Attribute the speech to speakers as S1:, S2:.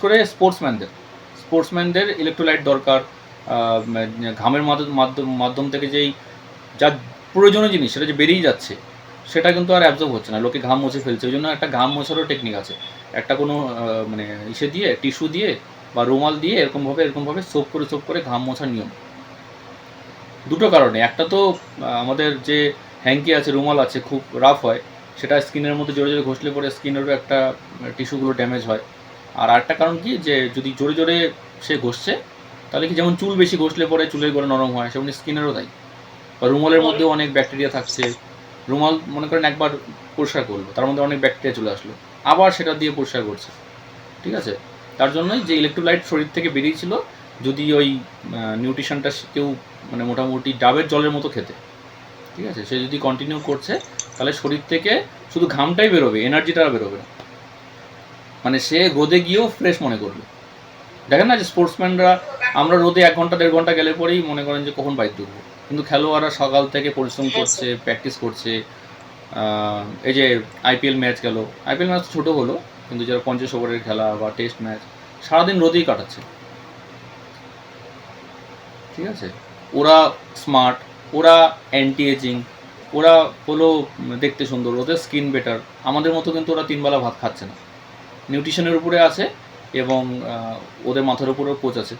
S1: করে স্পোর্টসম্যানদের স্পোর্টসম্যানদের ইলেকট্রোলাইট দরকার ঘামের মাধ্যম মাধ্যম- থেকে যেই যা প্রয়োজনীয় জিনিস সেটা যে বেরিয়ে যাচ্ছে, সেটা কিন্তু আর অ্যাবজর্ব হচ্ছে না। লোকে ঘাম মুছে ফেলছে। ওই জন্য একটা ঘাম মোছারও টেকনিক আছে। একটা কোনো মানে ইসে দিয়ে টিস্যু দিয়ে বা রুমাল দিয়ে এরকমভাবে এরকমভাবে সোপ করে সোপ করে ঘাম মোছার নিয়ম। দুটো কারণে। একটা তো আমাদের যে হ্যাঙ্কি আছে, রুমাল আছে, খুব রাফ হয়, সেটা স্কিনের মধ্যে জোরে জোরে ঘষলে পরে স্কিনেরও একটা টিস্যুগুলো ড্যামেজ হয়। আর আরেকটা কারণ কি যে যদি জোরে জোরে সে ঘষছে তাহলে কি যেমন চুল বেশি ঘষলে পরে চুলের গোড়া নরম হয় সেমনি স্কিনেরও তাই। বা রুমালের মধ্যেও অনেক ব্যাকটেরিয়া থাকছে। রুমাল মনে করেন একবার পরিষ্কার করল তার মধ্যে অনেক ব্যাকটেরিয়া চলে আসলো আবার সেটা দিয়ে পরিষ্কার করছে। ঠিক আছে? তার জন্যই যে ইলেকট্রোলাইট শরীর থেকে বেরিয়েছিল যদি ওই নিউট্রিশনটা কেউ মানে মোটামুটি ডাবের জলের মতো খেতে। ঠিক আছে? সে যদি কন্টিনিউ করছে তাহলে শরীর থেকে শুধু ঘামটাই বেরোবে এনার্জিটা বেরোবে না। মানে সে রোদে গিয়েও ফ্রেশ মনে করবে দেখেন না যে স্পোর্টসম্যানরা আমরা রোদে এক ঘণ্টা দেড় ঘণ্টা গেলে পরেই মনে করেন যে কখন বাইক ঢুকবো কিন্তু খেলোয়াড়রা সকাল থেকে পরিশ্রম করছে প্র্যাকটিস করছে এই যে আইপিএল ম্যাচ গেল। আইপিএল ম্যাচ ছোটো হলো কিন্তু যারা পঞ্চাশ ওভারের খেলা বা টেস্ট ম্যাচ সারাদিন রোদেই কাটাচ্ছে। ঠিক আছে? ওরা স্মার্ট ওরা অ্যান্টি এজিং ওরা হলো দেখতে সুন্দর ওদের স্কিন বেটার আমাদের মতো কিন্তু ওরা তিনবেলা ভাত খাচ্ছে না। নিউট্রিশনের উপরে আছে এবং ওদের মাথার উপরেও কোচ আছে।